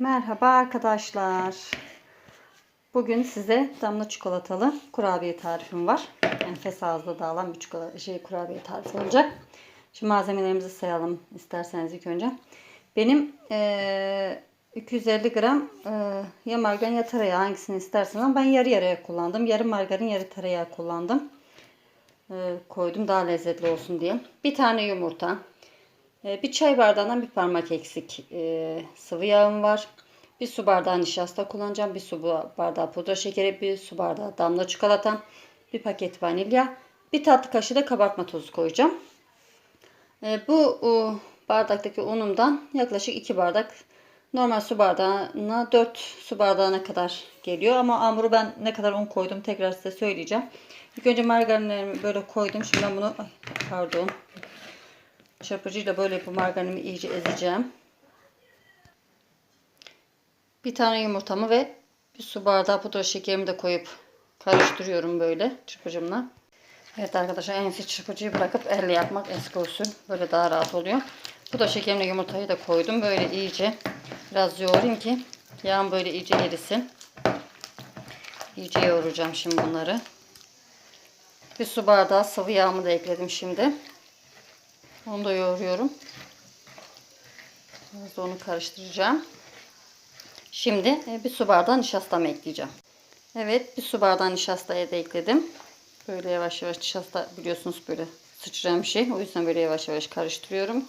Merhaba arkadaşlar. Bugün size damla çikolatalı kurabiye tarifim var. Enfes ağızda dağılan bir çikolata, şey, kurabiye tarifi olacak. Şimdi malzemelerimizi sayalım isterseniz ilk önce. Benim eee, 250 gram eee, ya margarin ya tereyağı hangisini isterseniz ama ben yarı yarıya kullandım. Yarı margarin yarı tereyağı kullandım. Eee, koydum daha lezzetli olsun diye. Bir tane yumurta. Ee, Bir çay bardağından bir parmak eksik e, sıvı yağım var. Bir su bardağı nişasta kullanacağım. Bir su bardağı pudra şekeri, bir su bardağı damla çikolata, bir paket vanilya, bir tatlı kaşığı da kabartma tozu koyacağım. E, Bu bardaktaki unumdan yaklaşık 2 bardak normal su bardağına 4 su bardağına kadar geliyor. Ama hamuru ben ne kadar un koydum tekrar size söyleyeceğim. İlk önce margarinlerimi böyle koydum. Şimdi ben bunu pardon Çırpıcıyla böyle bu margarinimi iyice ezeceğim. Bir tane yumurtamı ve bir su bardağı pudra şekerimi de koyup karıştırıyorum böyle çırpıcımla. Evet arkadaşlar en iyisi çırpıcıyı bırakıp elle yapmak eski usul. Böyle daha rahat oluyor. Pudra şekerimle yumurtayı da koydum. Böyle iyice biraz yoğurayım ki yağım böyle iyice erisin. İyice yoğuracağım şimdi bunları. Bir su bardağı sıvı yağımı da ekledim şimdi. Onu da yoğuruyorum. Biraz da onu karıştıracağım. Şimdi e, bir su bardağı nişastamı ekleyeceğim. Evet bir su bardağı nişastayı da ekledim. Böyle yavaş yavaş nişasta biliyorsunuz böyle sıçrayan bir şey. O yüzden böyle yavaş yavaş karıştırıyorum.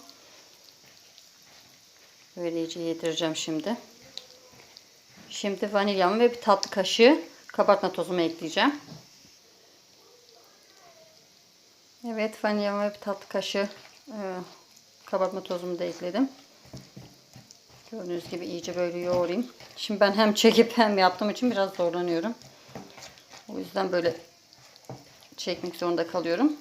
Böyle iyice yedireceğim şimdi. Şimdi vanilyamı ve bir tatlı kaşığı kabartma tozumu ekleyeceğim. Evet vanilyamı ve bir tatlı kaşığı e, kabartma tozumu da ekledim. Gördüğünüz gibi iyice böyle yoğurayım. Şimdi ben hem çekip hem yaptığım için biraz zorlanıyorum. O yüzden böyle çekmek zorunda kalıyorum.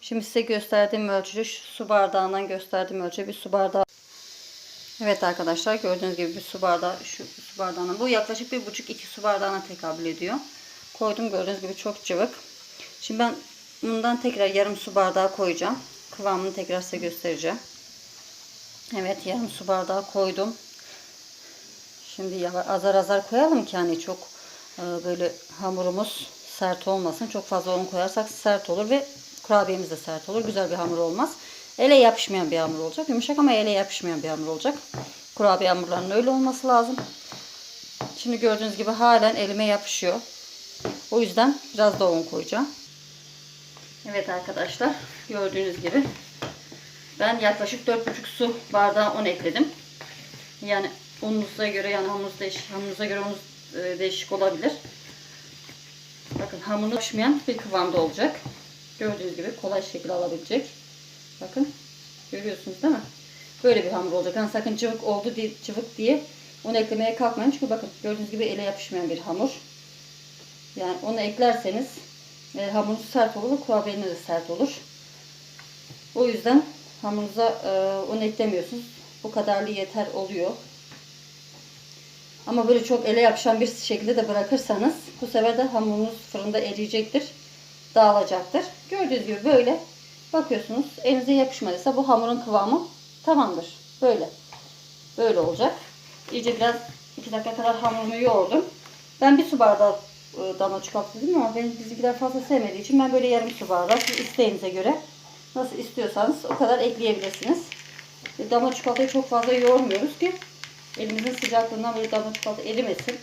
Şimdi size gösterdiğim ölçüde şu su bardağından gösterdiğim ölçüde bir su bardağı. Evet arkadaşlar gördüğünüz gibi bir su bardağı şu su bardağına bu yaklaşık bir buçuk iki su bardağına tekabül ediyor. Koydum gördüğünüz gibi çok cıvık. Şimdi ben bundan tekrar yarım su bardağı koyacağım. Kıvamını tekrar size göstereceğim. Evet yarım su bardağı koydum. Şimdi azar azar koyalım ki hani çok e, böyle hamurumuz sert olmasın. Çok fazla un koyarsak sert olur ve kurabiyemiz de sert olur. Güzel bir hamur olmaz. Ele yapışmayan bir hamur olacak. Yumuşak ama ele yapışmayan bir hamur olacak. Kurabiye hamurlarının öyle olması lazım. Şimdi gördüğünüz gibi halen elime yapışıyor. O yüzden biraz da un koyacağım. Evet arkadaşlar gördüğünüz gibi ben yaklaşık 4,5 su bardağı un ekledim. Yani ununuza göre yani hamurunuz değişik, hamurunuza göre ununuz e, değişik olabilir. Bakın hamurun yapışmayan bir kıvamda olacak. Gördüğünüz gibi kolay şekilde alabilecek. Bakın görüyorsunuz değil mi? Böyle bir hamur olacak. Yani sakın cıvık oldu diye, cıvık diye un eklemeye kalkmayın. Çünkü bakın gördüğünüz gibi ele yapışmayan bir hamur. Yani onu eklerseniz e, hamurunuz sert olur, kurabiyeniz de sert olur. O yüzden hamurunuza e, un eklemiyorsunuz. Bu kadarlı yeter oluyor. Ama böyle çok ele yapışan bir şekilde de bırakırsanız bu sefer de hamurunuz fırında eriyecektir. Dağılacaktır. Gördüğünüz gibi böyle bakıyorsunuz. Elinize yapışmadıysa bu hamurun kıvamı tamamdır. Böyle. Böyle olacak. İyice biraz 2 dakika kadar hamurumu yoğurdum. Ben bir su bardağı e, damla çikolata dedim ama benim bizimkiler fazla sevmediği için ben böyle yarım su bardağı siz isteğinize göre nasıl istiyorsanız o kadar ekleyebilirsiniz. E, damla çikolatayı çok fazla yoğurmuyoruz ki elimizin sıcaklığından böyle damla çikolata erimesin.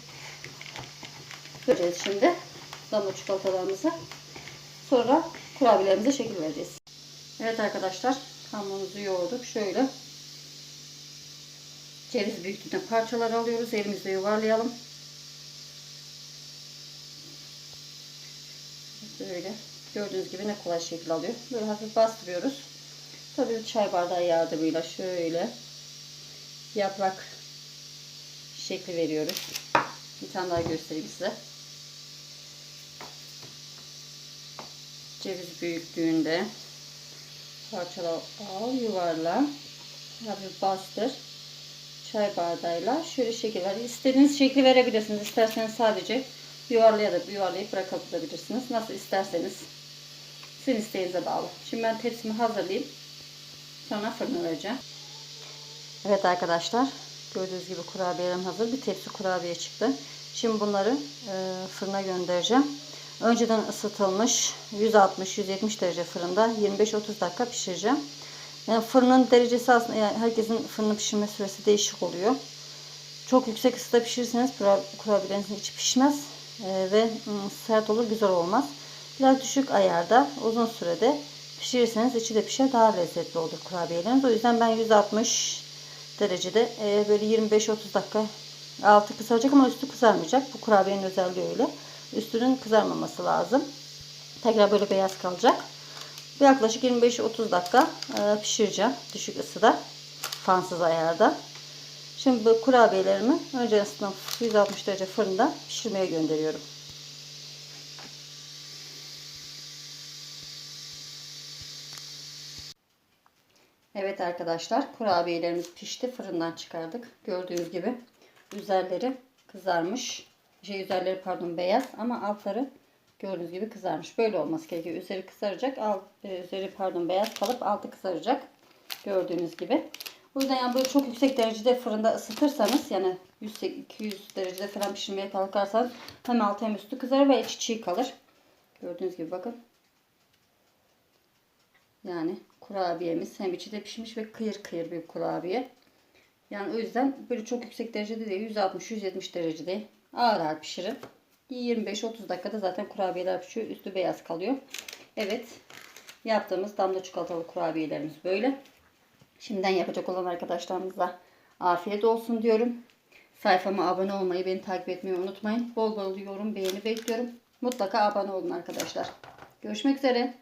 Göreceğiz şimdi damla çikolatalarımızı. Sonra kurabiyelerimize şekil vereceğiz. Evet arkadaşlar hamurumuzu yoğurduk. Şöyle ceviz büyüklüğünde parçalar alıyoruz. Elimizle yuvarlayalım. Böyle gördüğünüz gibi ne kolay şekil alıyor. Böyle hafif bastırıyoruz. Tabii çay bardağı yardımıyla şöyle yaprak şekli veriyoruz. Bir tane daha göstereyim size. Ceviz büyüklüğünde parçalar al, yuvarla. Hafif bastır. Çay bardağıyla şöyle şekil ver. İstediğiniz şekli verebilirsiniz. İsterseniz sadece yuvarlayıp yuvarlayıp bırakabilirsiniz. Nasıl isterseniz sizin isteğinize bağlı. Şimdi ben tepsimi hazırlayayım. Sonra fırına vereceğim. Evet arkadaşlar. Gördüğünüz gibi kurabiyelerim hazır. Bir tepsi kurabiye çıktı. Şimdi bunları e, fırına göndereceğim. Önceden ısıtılmış 160-170 derece fırında 25-30 dakika pişireceğim. Yani fırının derecesi aslında yani herkesin fırını pişirme süresi değişik oluyor. Çok yüksek ısıda pişirirseniz kura- kurabiyelerinizin içi pişmez ve ım, sert olur, güzel olmaz. Biraz düşük ayarda uzun sürede pişirirseniz içi de pişer daha lezzetli olur kurabiyeleriniz. O yüzden ben 160 derecede e, böyle 25-30 dakika altı kızaracak ama üstü kızarmayacak. Bu kurabiyenin özelliği öyle. Üstünün kızarmaması lazım. Tekrar böyle beyaz kalacak. Yaklaşık 25-30 dakika e, pişireceğim düşük ısıda. Fansız ayarda. Şimdi bu kurabiyelerimi önce ısıtan 160 derece fırında pişirmeye gönderiyorum. Evet arkadaşlar kurabiyelerimiz pişti. Fırından çıkardık. Gördüğünüz gibi üzerleri kızarmış. Şey üzerleri pardon beyaz ama altları gördüğünüz gibi kızarmış. Böyle olması gerekiyor. Üzeri kızaracak. Alt, e, üzeri pardon beyaz kalıp altı kızaracak. Gördüğünüz gibi. O yüzden yani böyle çok yüksek derecede fırında ısıtırsanız yani 100-200 derecede falan pişirmeye kalkarsanız hem altı hem üstü kızarır ve içi çiğ kalır. Gördüğünüz gibi bakın. Yani kurabiyemiz hem içi de pişmiş ve kıyır kıyır bir kurabiye. Yani o yüzden böyle çok yüksek derecede değil 160-170 derecede ağır ağır pişirin. 25-30 dakikada zaten kurabiyeler pişiyor. Üstü beyaz kalıyor. Evet. Yaptığımız damla çikolatalı kurabiyelerimiz böyle. Şimdiden yapacak olan arkadaşlarımıza afiyet olsun diyorum. Sayfama abone olmayı, beni takip etmeyi unutmayın. Bol bol yorum, beğeni bekliyorum. Mutlaka abone olun arkadaşlar. Görüşmek üzere.